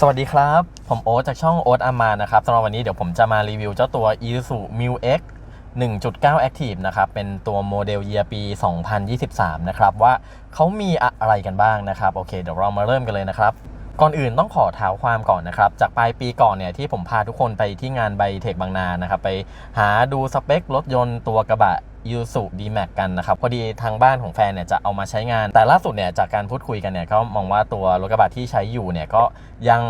สวัสดีครับ ผมโอ๊ตจากช่องโอ๊ตอามานะครับสำหรับวันนี้เดี๋ยวผมจะมารีวิวเจ้าตัว Isuzu Mu X 1.9 Active นะครับ เป็นตัวโมเดลเยียปี 2023 นะครับ ว่าเขามีอะไรกันบ้างนะครับ โอเค เดี๋ยวเรามาเริ่มกันเลยนะครับ ก่อนอื่นต้องขอเท้าความก่อนนะครับ จากปลายปีก่อนเนี่ยที่ผมพาทุกคนไปที่งานไบเทคบางนานะครับ ไปหาดูสเปครถยนต์ตัวกระบะ ยูสุดีแม็กกันนะครับ พอดีทางบ้านของแฟนเนี่ยจะเอามาใช้งาน แต่ล่าสุดเนี่ยจากการพูดคุยกันเนี่ยก็มองว่าตัวรถกระบะที่ใช้อยู่เนี่ยก็ยัง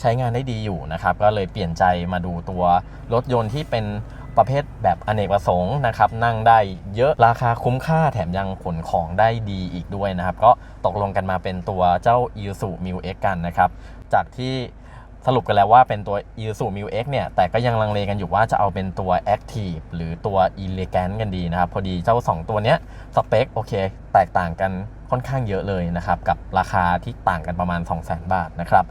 ใช้งานได้ดีอยู่นะครับ ก็เลยเปลี่ยนใจมาดูตัวรถยนต์ที่เป็นประเภทแบบอเนกประสงค์นะครับ นั่งได้เยอะราคาคุ้มค่าแถมยังขนของได้ดีอีกด้วยนะครับ ก็ตกลงกันมาเป็นตัวเจ้า i s u m u X กันนะครับ จากที่ สรุปกันแล้วว่าเป็นตัว i s u m u X เนี่ย แต่ก็ยังลังเลกันอยู่ว่าจะเอาเป็นตัว Active หรือตัว Elegant กันดีนะครับ พอดีเจ้า 2 ตัวเนี้ยสเปคโอเค แตกต่างกันค่อนข้างเยอะเลยนะครับ กับราคาที่ต่างกันประมาณ 200,000 บาทนะครับ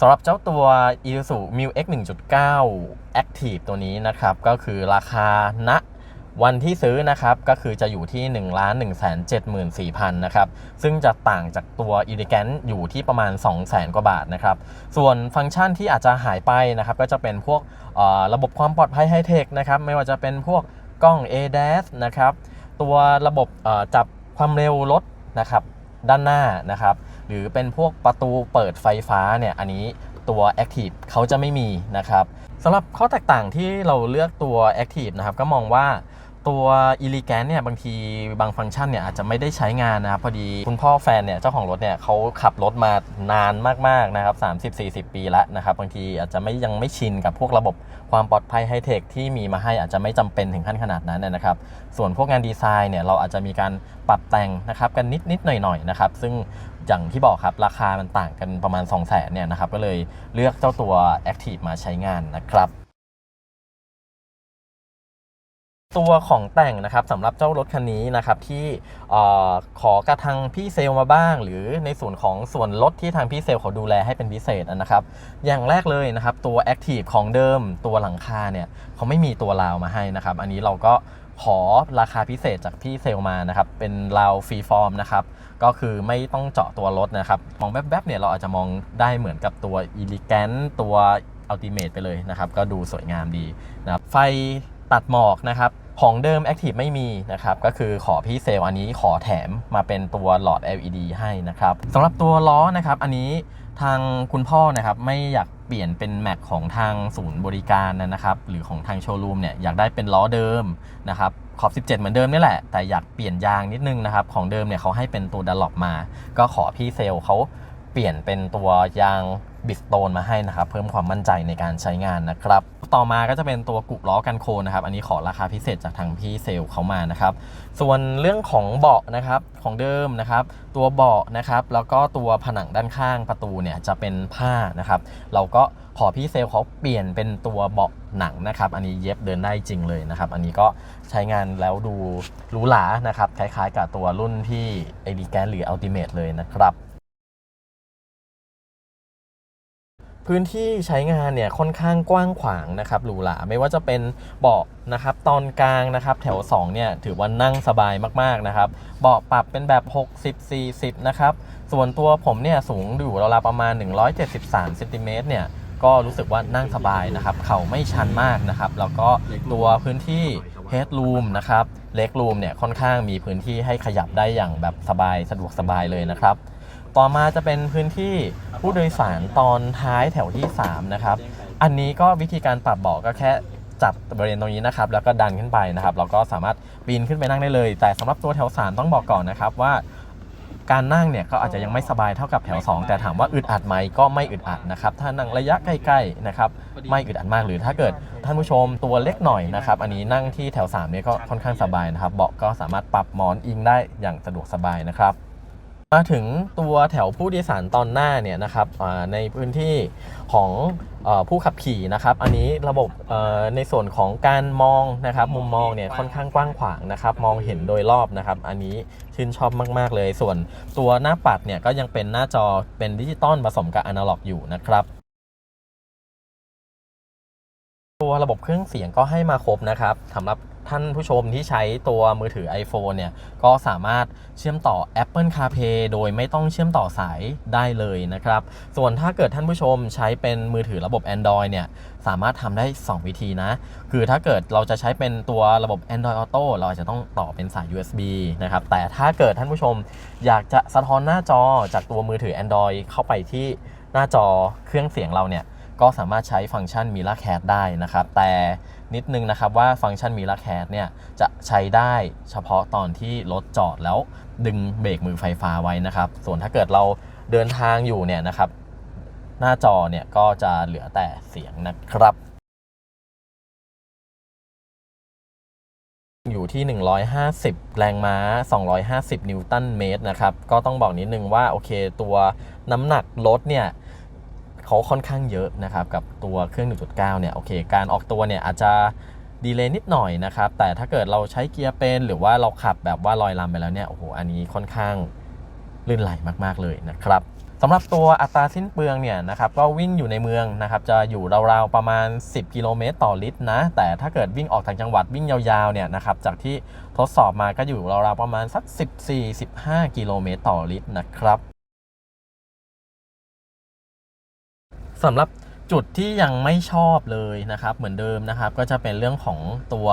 สำหรับเจ้าตัว Isuzu Mu X 1.9 Active ตัวนี้นะครับ ก็คือราคาณ วันที่ซื้อนะครับก็คือจะอยู่ที่ 1 1 7 4 0 0 0นะครับซึ่งจะต่างจากตัว Elegant อยู่ที่ประมาณ 200,000 กว่าบาทนะครับส่วนฟังก์ชันที่อาจจะหายไปนะครับก็จะเป็นพวกระบบความปลอดภัยไฮเทคนะครับไม่ว่าจะเป็นพวกกล้อง ADAS นะครับตัวระบบจับความเร็วรถนะครับด้านหน้านะครับหรือเป็นพวกประตูเปิดไฟฟ้าเนี่ยอันนี้ตัว Active เขาจะไม่มีนะครับสำหรับข้อแตกต่างที่เราเลือกตัว Active นะครับก็มองว่า ตัว e l e g a n t เนี่ยบางทีบางฟังก์ชันเนี่ยอาจจะไม่ได้ใช้งานนะครับพอดีคุณพ่อแฟนเนี่ยเจ้าของรถเนี่ยเขาขับรถมานานมากๆนะครับ30-40 ปีแล้วนะครับบางทีอาจจะไม่ยังไม่ชินกับพวกระบบความปลอดภัยไฮเทคที่มีมาให้อาจจะไม่จำเป็นถึงขั้นขนาดนั้นนะครับส่วนพวกงานดีไซน์เนี่ยเราอาจจะมีการปรับแต่งนะครับกันนิดนิดๆหน่อยหน่อยๆนะครับซึ่งอย่างที่บอกครับราคามันต่างกันประมาณ 2 0 0แสนเนี่ยนะครับก็เลยเลือกเจ้าตัว Active มาใช้งานนะครับ ตัวของแต่งนะครับสำหรับเจ้ารถคันนี้นะครับที่ขอกระทางพี่เซลมาบ้าง หรือในส่วนของส่วนลดที่ทางพี่เซลเขาดูแลให้เป็นพิเศษนะครับ อย่างแรกเลยนะครับตัว Active ของเดิมตัวหลังคาเนี่ยเขาไม่มีตัวราวมาให้นะครับ อันนี้เราก็ขอราคาพิเศษจากพี่เซลมานะครับ เป็นราวฟรีฟอร์มนะครับ ก็คือไม่ต้องเจาะตัวรถนะครับ มองแวบๆเนี่ยเราอาจจะมองได้เหมือนกับตัว e l e g a n t ตัว Ultimate ไปเลยนะครับ ก็ดูสวยงามดีนะครับไฟตัดหมอกนะครับ ของเดิม Active ไม่มีนะครับ ก็คือขอพี่เซลล์อันนี้ขอแถมมาเป็นตัวหลอด LED ให้นะครับสำหรับตัวล้อนะครับอันนี้ทางคุณพ่อนะครับไม่อยากเปลี่ยนเป็นแม็กของทางศูนย์บริการนะครับหรือของทางโชว์รูมเนี่ยอยากได้เป็นล้อเดิมนะครับขอบ 17 เหมือนเดิมนี่แหละ แต่อยากเปลี่ยนยางนิดนึงนะครับของเดิมเนี่ยเขาให้เป็นตัวดัลล็อปมา ก็ขอพี่เซลล์เขาเปลี่ยนเป็นตัวยาง บิสโตนมาให้นะครับ เพิ่มความมั่นใจในการใช้งานนะครับ ต่อมาก็จะเป็นตัวกุกล้อกันโคลนนะครับ อันนี้ขอราคาพิเศษจากทางพี่เซลล์เขามานะครับ ส่วนเรื่องของเบาะนะครับของเดิมนะครับ ตัวเบาะนะครับ แล้วก็ตัวผนังด้านข้างประตูเนี่ยจะเป็นผ้านะครับ เราก็ขอพี่เซลล์เขาเปลี่ยนเป็นตัวเบาะหนังนะครับ อันนี้เย็บเดินได้จริงเลยนะครับ อันนี้ก็ใช้งานแล้วดูหรูหรานะครับ คล้ายๆกับตัวรุ่นที่ e l e g a n t หรือ Ultimate เลยนะครับ พื้นที่ใช้งานเนี่ยค่อนข้างกว้างขวางนะครับหรูหราไม่ว่าจะเป็นเบาะนะครับตอนกลางนะครับแถว2เนี่ยถือว่านั่งสบายมากๆนะครับเบาะปรับเป็นแบบ 60 40นะครับส่วนตัวผมเนี่ยสูงอยู่ราวๆประมาณ 173เซนติเมตรเนี่ยก็รู้สึกว่านั่งสบายนะครับ เข่าไม่ชันมากนะครับ แล้วก็ตัวพื้นที่ headroom นะครับ leg room เนี่ยค่อนข้างมีพื้นที่ให้ขยับได้อย่างแบบสบายสะดวกสบายเลยนะครับ ต่อมาจะเป็นพื้นที่ผู้โดยสารตอนท้ายแถวที่ 3 นะครับ อันนี้ก็วิธีการปรับเบาะก็แค่จับบริเวณตรงนี้นะครับ แล้วก็ดันขึ้นไปนะครับ เราก็สามารถปีนขึ้นไปนั่งได้เลย แต่สำหรับตัวแถว 3 ต้องบอกก่อนนะครับว่าการนั่งเนี่ยก็อาจจะยังไม่สบายเท่ากับแถว 2 แต่ถามว่าอึดอัดไหมก็ไม่อึดอัดนะครับ ถ้านั่งระยะใกล้ๆนะครับไม่อึดอัดมากหรือถ้าเกิดท่านผู้ชมตัวเล็กหน่อยนะครับอันนี้นั่งที่แถว3เนี่ยก็ค่อนข้างสบายนะครับเบาะก็สามารถปรับหมอนอิงได้อย่างสะดวกสบายนะครับ มาถึงตัวแถวผู้โดยสารตอนหน้าเนี่ยนะครับในพื้นที่ของผู้ขับขี่นะครับ อันนี้ระบบในส่วนของการมองนะครับมุมมองเนี่ยค่อนข้างกว้างขวางนะครับ มองเห็นโดยรอบนะครับ อันนี้ชื่นชอบมาก ๆ เลย ส่วนตัวหน้าปัดเนี่ยก็ยังเป็นหน้าจอเป็นดิจิตอลผสมกับอนาล็อกอยู่นะครับตัวระบบเครื่องเสียงก็ให้มาครบนะครับสำหรับ ท่านผู้ชมที่ใช้ตัวมือถือ iPhone เนี่ยก็สามารถเชื่อมต่อ Apple CarPlay โดยไม่ต้องเชื่อมต่อสายได้เลยนะครับ ส่วนถ้าเกิดท่านผู้ชมใช้เป็นมือถือระบบ Android เนี่ยสามารถทำได้ 2 วิธีนะ คือถ้าเกิดเราจะใช้เป็นตัวระบบ Android Auto เราอาจจะต้องต่อเป็นสาย USB นะครับ แต่ถ้าเกิดท่านผู้ชมอยากจะสะท้อนหน้าจอจากตัวมือถือ Android เข้าไปที่หน้าจอเครื่องเสียงเราเนี่ย ก็สามารถใช้ฟังก์ชัน Mira Cat ได้นะครับ แต่นิดนึงนะครับว่าฟังก์ชัน Mira Cat เนี่ยจะใช้ได้เฉพาะตอนที่รถจอดแล้วดึงเบรกมือไฟฟ้าไว้นะครับ ส่วนถ้าเกิดเราเดินทางอยู่เนี่ยนะครับ หน้าจอเนี่ยก็จะเหลือแต่เสียงนะครับ อยู่ที่ 150 แรงม้า 250 นิวตันเมตรนะครับ ก็ต้องบอกนิดนึงว่าโอเคตัวน้ำหนักรถเนี่ย เขาค่อนข้างเยอะนะครับกับตัวเครื่อง 1.9 เนี่ยโอเค การออกตัวเนี่ยอาจจะดีเลย์นิดหน่อยนะครับ แต่ถ้าเกิดเราใช้เกียร์เป็นหรือว่าเราขับแบบว่าลอยลำไปแล้วเนี่ยโอ้โหอันนี้ค่อนข้างลื่นไหลมากๆเลยนะครับสำหรับตัวอัตราสิ้นเปลืองเนี่ยนะครับก็วิ่งอยู่ในเมืองนะครับจะอยู่ราวๆประมาณ 10 กิโลเมตรต่อลิตรนะแต่ถ้าเกิดวิ่งออกทางจังหวัดวิ่งยาวๆเนี่ยนะครับจากที่ทดสอบมาก็อยู่ราวๆประมาณสัก 14-15 กิโลเมตรต่อลิตรนะครับ สำหรับจุดที่ยังไม่ชอบเลยนะครับ เหมือนเดิมนะครับ ก็จะเป็นเรื่องของตัว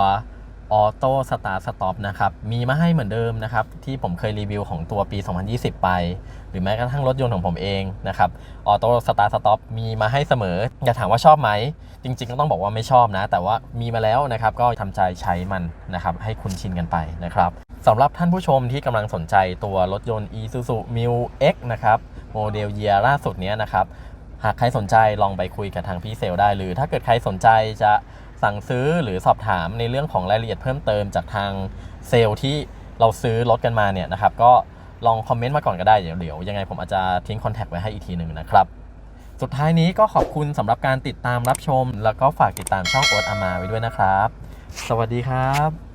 ออโต้สตาร์สต็อปนะครับ มีมาให้เหมือนเดิมนะครับ ที่ผมเคยรีวิวของตัวปี 2020 ไป หรือแม้กระทั่งรถยนต์ของผมเองนะครับออโต้สตาร์สต็อปมีมาให้เสมอ อย่าถามว่าชอบไหม จริง ๆ ก็ต้องบอกว่าไม่ชอบนะ แต่ว่ามีมาแล้วนะครับ ก็ทำใจใช้มันนะครับ ให้คุ้นชินกันไปนะครับสำหรับท่านผู้ชมที่กำลังสนใจตัวรถยนต์ Isuzu Mu X นะครับโมเดลเยียล่าสุดนี้นะครับ หากใครสนใจลองไปคุยกับทางพี่เซลได้ หรือถ้าเกิดใครสนใจจะสั่งซื้อหรือสอบถามในเรื่องของรายละเอียดเพิ่มเติมจากทางเซลล์ที่เราซื้อรถกันมาเนี่ยนะครับ ก็ลองคอมเมนต์มาก่อนก็ได้เดี๋ยวเดี๋ยวยังไงผมอาจจะทิ้งคอนแทคไว้ให้อีกทีหนึ่งนะครับ สุดท้ายนี้ก็ขอบคุณสำหรับการติดตามรับชม แล้วก็ฝากติดตามช่องโอ๊ตอามาไว้ด้วยนะครับ สวัสดีครับ